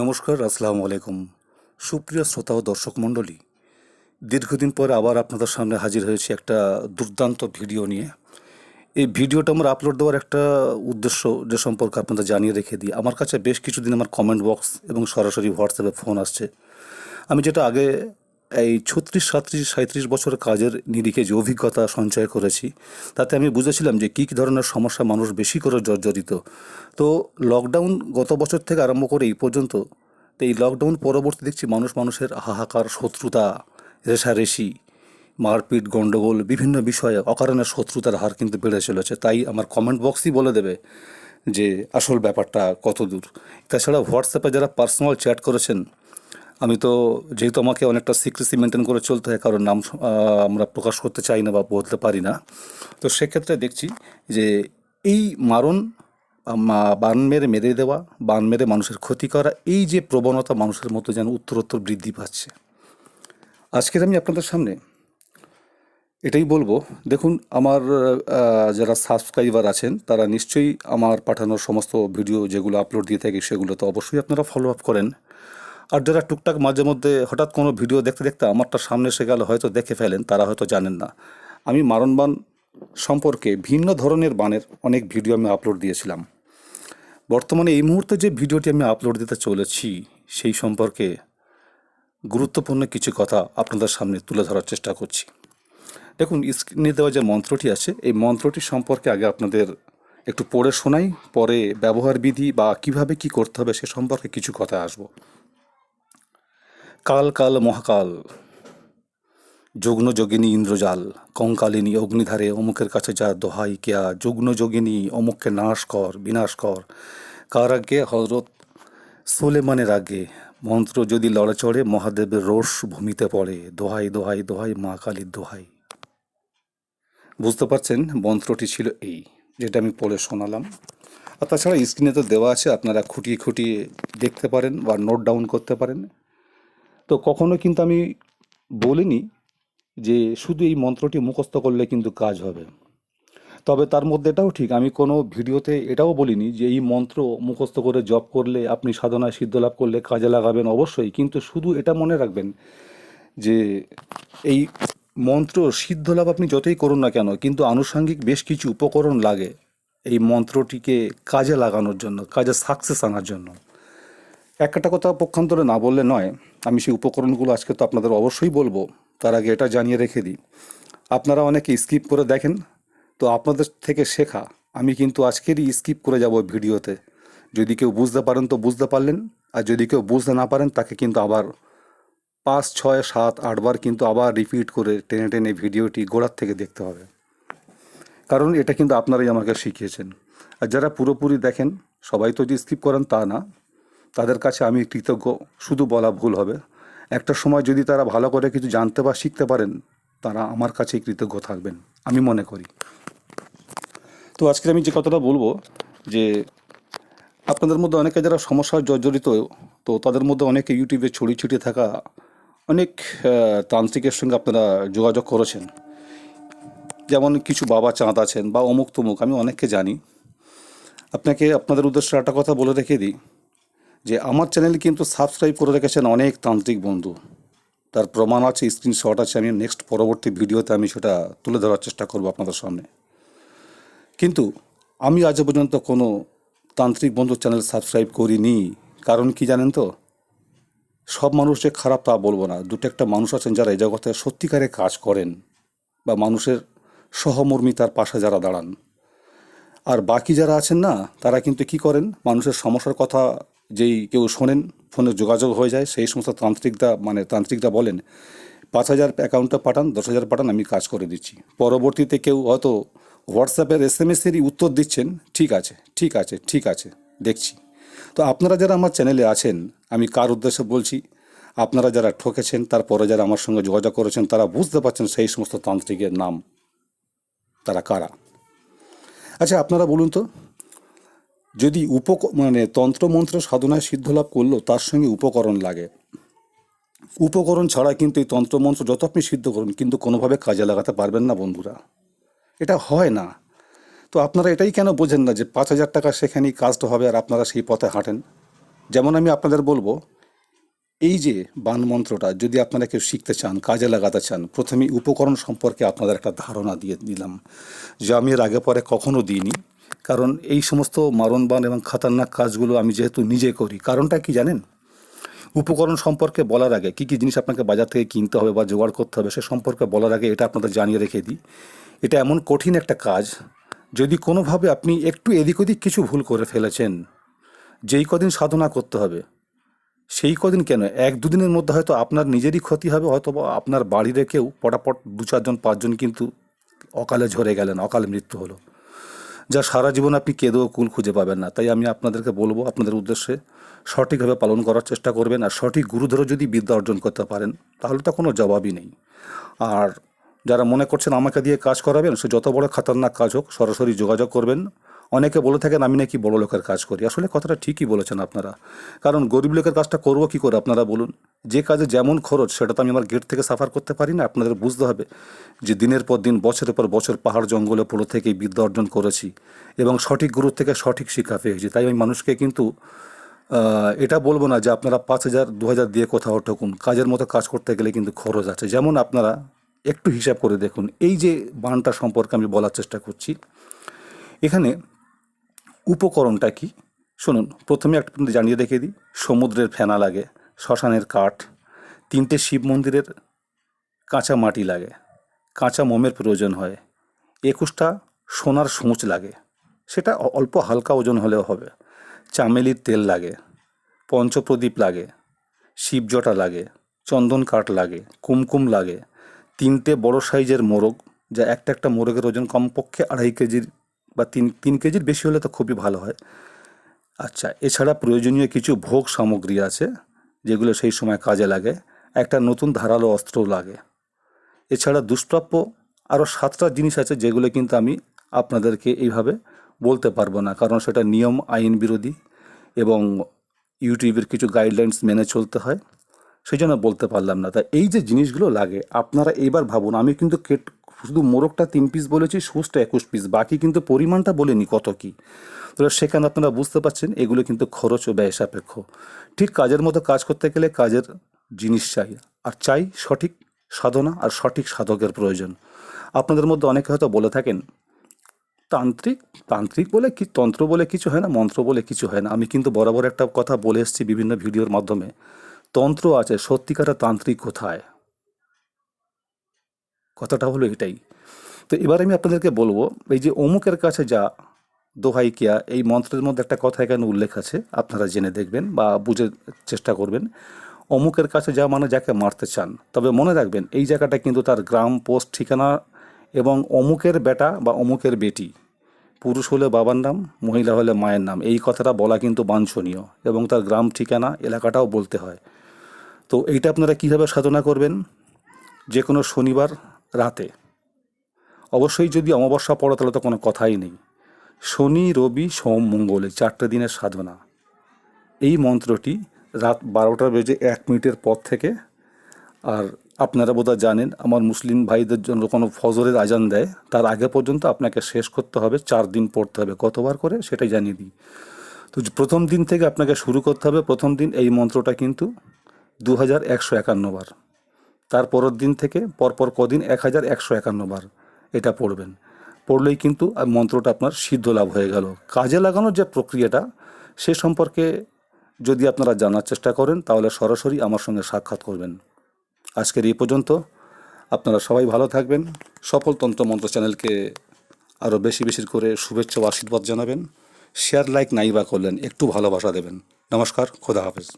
নমস্কার, আসসালামু আলাইকুম। সুপ্রিয় শ্রোতা ও দর্শক মণ্ডলী, দীর্ঘদিন পর আবার আপনাদের সামনে হাজির হয়েছে একটা দুর্দান্ত ভিডিও নিয়ে। এই ভিডিওটা আমার আপলোড দেওয়ার একটা উদ্দেশ্য যে সম্পর্কে আপনাদের জানিয়ে রেখে দিই। আমার কাছে বেশ কিছুদিন আমার কমেন্ট বক্স এবং সরাসরি হোয়াটসঅ্যাপে ফোন আসছে। আমি যেটা আগে এই ছত্রিশ, সাঁত্রিশ সাঁত্রিশ বছরের কাজের নিরিখে যে অভিজ্ঞতা সঞ্চয় করেছি, তাতে আমি বুঝেছিলাম যে কী কী ধরনের সমস্যা মানুষ বেশি করে জর্জরিত। তো লকডাউন গত বছর থেকে আরম্ভ করে এই পর্যন্ত, তো এই লকডাউন পরবর্তী দেখছি মানুষ মানুষের হাহাকার, শত্রুতা, রেশারেশি, মারপিট গণ্ডগোল বিভিন্ন বিষয়ে অকারণে শত্রুতার হার কিন্তু বেড়ে চলেছে। তাই আমার কমেন্ট বক্সই বলে দেবে যে আসল ব্যাপারটা কত দূর তাছাড়া হোয়াটসঅ্যাপে যারা পার্সোনাল চ্যাট করেছেন আমি তো যেহেতু আমাকে অনেকটা সিক্রেসি মেনটেন করে চলতে হয়, কারণ নাম আমরা প্রকাশ করতে চাই না বা বলতে পারি না। তো সেক্ষেত্রে দেখছি যে এই মারণ বান মেরে মেরে দেওয়া, বান মেরে মানুষের ক্ষতি করা, এই যে প্রবণতা মানুষের মতো যেন উত্তরোত্তর বৃদ্ধি পাচ্ছে। আজকের আমি আপনাদের সামনে এটাই বলব। দেখুন, আমার যারা সাবস্ক্রাইবার আছেন, তারা নিশ্চয়ই আমার পাঠানোর সমস্ত ভিডিও যেগুলো আপলোড দিয়ে থাকে, সেগুলো তো অবশ্যই আপনারা ফলো আপ করেন। আর যারা টুকটাক মাঝে মধ্যে হঠাৎ কোনো ভিডিও দেখতে দেখতে আমারটা সামনে এসে গেল, হয়তো দেখে ফেলেন, তারা হয়তো জানেন না। আমি মারণবান সম্পর্কে ভিন্ন ধরনের বানের অনেক ভিডিও আমি আপলোড দিয়েছিলাম। বর্তমানে এই মুহূর্তে যে ভিডিওটি আমি আপলোড দিতে চলেছি, সেই সম্পর্কে গুরুত্বপূর্ণ কিছু কথা আপনাদের সামনে তুলে ধরার চেষ্টা করছি। দেখুন, স্ক্রিনে দেওয়া যে মন্ত্রটি আছে, এই মন্ত্রটি সম্পর্কে আগে আপনাদের একটু পড়ে শোনাই, পরে ব্যবহার বিধি বা কীভাবে কি করতে হবে সে সম্পর্কে কিছু কথা আসব। কাল কাল মহাকাল, যগ্ন যোগিনী ইন্দ্রজাল, কঙ্কালিনী অগ্নিধারে অমুকের কাছে যা দোহাই কেয়া, যগ্ন যোগিনী অমুককে নাশ কর, বিনাশ কর। কার আগে হজরত সোলেমানের আগে মন্ত্র যদি লড়ে চড়ে মহাদেবের রোষ ভূমিতে পড়ে, দোহাই দোহাই দোহাই, মা কালীর দোহাই। বুঝতে পারছেন? মন্ত্রটি ছিল এই, যেটা আমি পড়ে শোনালাম। আর তাছাড়া স্ক্রিনে তো দেওয়া আছে, আপনারা খুঁটিয়ে খুঁটিয়ে দেখতে পারেন বা নোট ডাউন করতে পারেন। তো কখনো কিন্তু আমি বলিনি যে শুধু এই মন্ত্রটি মুখস্থ করলে কিন্তু কাজ হবে। তবে তার মধ্যে এটাও ঠিক, আমি কোনো ভিডিওতে এটাও বলিনি যে এই মন্ত্র মুখস্থ করে জপ করলে, আপনি সাধনায় সিদ্ধ লাভ করলে কাজে লাগাবেন অবশ্যই, কিন্তু শুধু এটা মনে রাখবেন যে এই মন্ত্র সিদ্ধ লাভ আপনি যতই করুন না কেন, কিন্তু আনুষঙ্গিক বেশ কিছু উপকরণ লাগে এই মন্ত্রটিকে কাজে লাগানোর জন্য, কাজে সাকসেস আনার জন্য। একটা কথা পক্ষান্তরে না বললে নয় আমি সেই উপকরণগুলো আজকে তো আপনাদের অবশ্যই বলব। তার আগে এটা জানিয়ে রেখে দিই। আপনারা অনেকে স্কিপ করে দেখেন, তো আপনাদের থেকে শেখা। আমি কিন্তু আজকেরই স্কিপ করে যাব ভিডিওতে। যদি কেউ বুঝতে পারেন তো বুঝতে পারলেন, আর যদি কেউ বুঝতে না পারেন তাকে কিন্তু আবার পাঁচ, ছয়, সাত আটবার কিন্তু আবার রিপিট করে টেনে টেনে ভিডিওটি গোড়ার থেকে দেখতে হবে। কারণ এটা কিন্তু আপনারাই আমাকে শিখিয়েছেন। আর যারা পুরোপুরি দেখেন, সবাই তো যে স্কিপ করেন তা না। তাদের কাছে আমি কৃতজ্ঞ, শুধু বলা ভুল হবে। একটা সময় যদি তারা ভালো করে কিছু জানতে বা শিখতে পারেন, তারা আমার কাছেই কৃতজ্ঞ থাকবেন, আমি মনে করি। তো আজকে আমি যে কথাটা বলব, যে আপনাদের মধ্যে অনেকে যারা সমস্যার জর্জরিত, তো তাদের মধ্যে অনেকে ইউটিউবে ছড়িয়ে ছিটিয়ে থাকা অনেক তান্ত্রিকের সঙ্গে আপনারা যোগাযোগ করেছেন। যেমন কিছু বাবা চাঁদ আছেন বা অমুক তমুক আমি অনেককে জানি। আপনাকে, আপনাদের উদ্দেশ্যে একটা কথা বলে রেখে দিই। যে আমার চ্যানেল কিন্তু সাবস্ক্রাইব করে রেখেছেন অনেক তান্ত্রিক বন্ধু। তার প্রমাণ আছে স্ক্রিনশট আছে, আমি নেক্সট পরবর্তী ভিডিওতে আমি সেটা তুলে ধরার চেষ্টা করব আপনাদের সামনে। কিন্তু আমি আজ পর্যন্ত কোনো তান্ত্রিক বন্ধু চ্যানেল সাবস্ক্রাইব করিনি। কারণ কি জানেন তো? সব মানুষ যে খারাপ তা বলব না। দুটো একটা মানুষ আছেন যারা এই জগতে সত্যিকারে কাজ করেন বা মানুষের সহমর্মিতার পাশে যারা দাঁড়ান। আর বাকি যারা আছেন না, তারা কিন্তু কি করেন? মানুষের সমস্যার কথা যেই কেউ শোনেন, ফোনে যোগাযোগ হয়ে যায়, সেই সমস্ত তান্ত্রিকদা মানে তান্ত্রিকদা বলেন, পাঁচ হাজার অ্যাকাউন্টে পাঠান, দশ হাজার পাঠান, আমি কাজ করে দিচ্ছি। পরবর্তীতে কেউ হয়তো হোয়াটসঅ্যাপের এস এম এসেরই উত্তর দিচ্ছেন, ঠিক আছে ঠিক আছে ঠিক আছে, দেখছি। তো আপনারা যারা আমার চ্যানেলে আছেন, আমি কার উদ্দেশ্যে বলছি, আপনারা যারা ঠকেছেন, তারপরে যারা আমার সঙ্গে যোগাযোগ করেছেন, তারা বুঝতে পারছেন সেই সমস্ত তান্ত্রিকের নাম। তারা কারা? আচ্ছা আপনারা বলুন তো। যদি উপ মানে তন্ত্রমন্ত্র সাধনায় সিদ্ধ লাভ করল তার সঙ্গে উপকরণ লাগে। উপকরণ ছাড়া কিন্তু এই তন্ত্রমন্ত্র যত আপনি সিদ্ধ করুন, কিন্তু কোনোভাবে কাজে লাগাতে পারবেন না বন্ধুরা। এটা হয় না। তো আপনারা এটাই কেন বোঝেন না যে পাঁচ হাজার টাকা সেখানেই কাজটা হবে আর আপনারা সেই পথে হাঁটেন? যেমন আমি আপনাদের বলব, এই যে বান মন্ত্রটা, যদি আপনারা কেউ শিখতে চান, কাজে লাগাতে চান, প্রথমে উপকরণ সম্পর্কে আপনাদের একটা ধারণা দিয়ে দিলাম। যা আমি এর আগে পরে কখনো দিইনি। কারণ এই সমস্ত মারণবান এবং খাতারনাক কাজগুলো আমি যেহেতু নিজে করি, কারণটা কি জানেন? উপকরণ সম্পর্কে বলার আগে কী কী জিনিস আপনাকে বাজার থেকে কিনতে হবে বা জোগাড় করতে হবে সে সম্পর্কে বলার আগে এটা আপনাদের জানিয়ে রেখে দিই। এটা এমন কঠিন একটা কাজ, যদি কোনোভাবে আপনি একটু এদিক ওদিক কিছু ভুল করে ফেলেছেন, যেই কদিন সাধনা করতে হবে, সেই কদিন কেন? এক দুদিনের মধ্যে হয়তো আপনার নিজেরই ক্ষতি হবে হয়তো আপনার বাড়ির কেউ পটাপট দু চারজন, পাঁচজন কিন্তু অকালে ঝরে গেলেন, অকালে মৃত্যু হলো। যা সারা জীবন আপনি কেঁদেও কুল খুঁজে পাবেন না। তাই আমি আপনাদেরকে বলব, আপনাদের উদ্দেশ্যে সঠিকভাবে পালন করার চেষ্টা করবেন আর সঠিক গুরু ধরে যদি বিদ্যা অর্জন করতে পারেন, তাহলে তো কোনো জবাবই নেই। আর যারা মনে করছেন আমাকে দিয়ে কাজ করাবেন, সে যত বড় খাতারনাক কাজ হোক, সরাসরি যোগাযোগ করবেন। অনেকে বলে থাকেন, আমি নাকি বড় লোকের কাজ করি। আসলে কথাটা ঠিকই বলেছেন আপনারা। কারণ গরিব লোকের কাজটা করব কী করে আপনারা বলুন? যে কাজে যেমন খরচ, সেটা তো আমি আমার গেট থেকে সাফার করতে পারি না, আপনাদের বুঝতে হবে যে দিনের পর দিন, বছরের পর বছর পাহাড়, জঙ্গলে পড়ে থেকে বিদ্যা অর্জন করেছি এবং সঠিক গুরু থেকে সঠিক শিক্ষা পেয়েছি। তাই আমি মানুষকে কিন্তু এটা বলব না যে আপনারা পাঁচ হাজার, দু হাজার দিয়ে কোথাও ঠকুন। কাজের মতো কাজ করতে গেলে কিন্তু খরচ আছে। যেমন আপনারা একটু হিসাব করে দেখুন, এই যে বানটা সম্পর্কে আমি বলার চেষ্টা করছি, এখানে উপকরণটা কি? শুনুন, প্রথমে একটা জানিয়ে দেখে দিই। সমুদ্রের ফেনা লাগে, শ্মশানের কাঠ, তিনটে শিব মন্দিরের কাঁচা মাটি লাগে, কাঁচা মোমের প্রয়োজন হয়, একুশটা সোনার সূঁচ লাগে, সেটা অল্প হালকা ওজন হলেও হবে, চামেলির তেল লাগে, পঞ্চপ্রদীপ লাগে, শিবজটা লাগে, চন্দন কাঠ লাগে, কুমকুম লাগে, তিনটে বড় সাইজের মোরগ, যা একটা একটা মোরগের ওজন কমপক্ষে আড়াই কেজির বা তিন তিন কেজির বেশি হলে তো খুবই ভালো হয়। আচ্ছা এছাড়া প্রয়োজনীয় কিছু ভোগ সামগ্রী আছে, যেগুলো সেই সময় কাজে লাগে। একটা নতুন ধারালো অস্ত্রও লাগে। এছাড়া দুষ্প্রাপ্য আরও সাতটা জিনিস আছে যেগুলো কিন্তু আমি আপনাদেরকে এইভাবে বলতে পারব না, কারণ সেটা নিয়ম, আইন বিরোধী এবং ইউটিউবের কিছু গাইডলাইন্স মেনে চলতে হয়। সেই জন্য বলতে পারলাম না। তা এই যে জিনিসগুলো লাগে, আপনারা এইবার ভাবুন, আমি কিন্তু কেট, শুধু মোরগটা তিন পিস বলেছি সুসটা একুশ পিস বাকি কিন্তু পরিমাণটা বলিনি কত কি। তো সেখানে আপনারা বুঝতে পারছেন, এগুলো কিন্তু খরচ ও ব্যয় সাপেক্ষ। ঠিক কাজের মতো কাজ করতে গেলে কাজের জিনিস চাই, আর চাই সঠিক সাধনা আর সঠিক সাধকের প্রয়োজন। আপনাদের মধ্যে অনেকে হয়তো বলে থাকেন, তান্ত্রিক তান্ত্রিক বলে কি, তন্ত্র বলে কিছু হয় না, মন্ত্র বলে কিছু হয় না। আমি কিন্তু বরাবর একটা কথা বলে এসেছি বিভিন্ন ভিডিওর মাধ্যমে। তন্ত্র আছে সত্যিকারের তান্ত্রিক কোথায়? কথাটা হলো এটাই। তো এবার আমি আপনাদেরকে বলব, এই যে অমুকের কাছে যা দোহাই কিয়া, এই মন্ত্রের মধ্যে একটা কথা এখানে উল্লেখ আছে, আপনারা জেনে দেখবেন বা বুঝে চেষ্টা করবেন। অমুকের কাছে যা মানে যাকে মারতে চান, তবে মনে রাখবেন এই জায়গাটা কিন্তু তার গ্রাম, পোস্ট, ঠিকানা এবং অমুকের বেটা বা অমুকের বেটি। পুরুষ হলে বাবার নাম, মহিলা হলে মায়ের নাম, এই কথাটা বলা কিন্তু বাঞ্ছনীয় এবং তার গ্রাম, ঠিকানা, এলাকাটাও বলতে হয়। তো এইটা আপনারা কীভাবে সাধনা করবেন? যে কোনো শনিবার রাতে। অবশ্যই যদি অমাবস্যা পড়ে, তাহলে তো কোনো কথাই নেই। শনি, রবি, সোম, মঙ্গল চারটে দিনের সাধনা। এই মন্ত্রটি রাত বারোটা বেজে এক মিনিটের পর থেকে, আর আপনারা বোধহয় জানেন, আমার মুসলিম ভাইদের জন্য কোনো ফজরের আজান দেয়, তার আগে পর্যন্ত আপনাকে শেষ করতে হবে, চার দিন পড়তে হবে। কতবার করে? সেটাই জানিয়ে দিই। তো প্রথম দিন থেকে আপনাকে শুরু করতে হবে, প্রথম দিন এই মন্ত্রটা কিন্তু দু হাজার একশো একান্ন বার। তার পরের দিন থেকে পরপর কদিন এক হাজার একশো একান্ন বার এটা পড়বেন। পড়লেই কিন্তু মন্ত্রটা আপনার সিদ্ধ লাভ হয়ে গেল। কাজে লাগানোর যে প্রক্রিয়াটা, সে সম্পর্কে যদি আপনারা জানার চেষ্টা করেন, তাহলে সরাসরি আমার সঙ্গে সাক্ষাৎ করবেন। আজকের এই পর্যন্ত। আপনারা সবাই ভালো থাকবেন। সফল তন্ত্র মন্ত্র চ্যানেলকে আরও বেশি বেশি করে শুভেচ্ছা ও আশীর্বাদ জানাবেন। শেয়ার, লাইক, নাই বা করলেন, একটু ভালোবাসা দেবেন। নমস্কার, খোদা হাফেজ।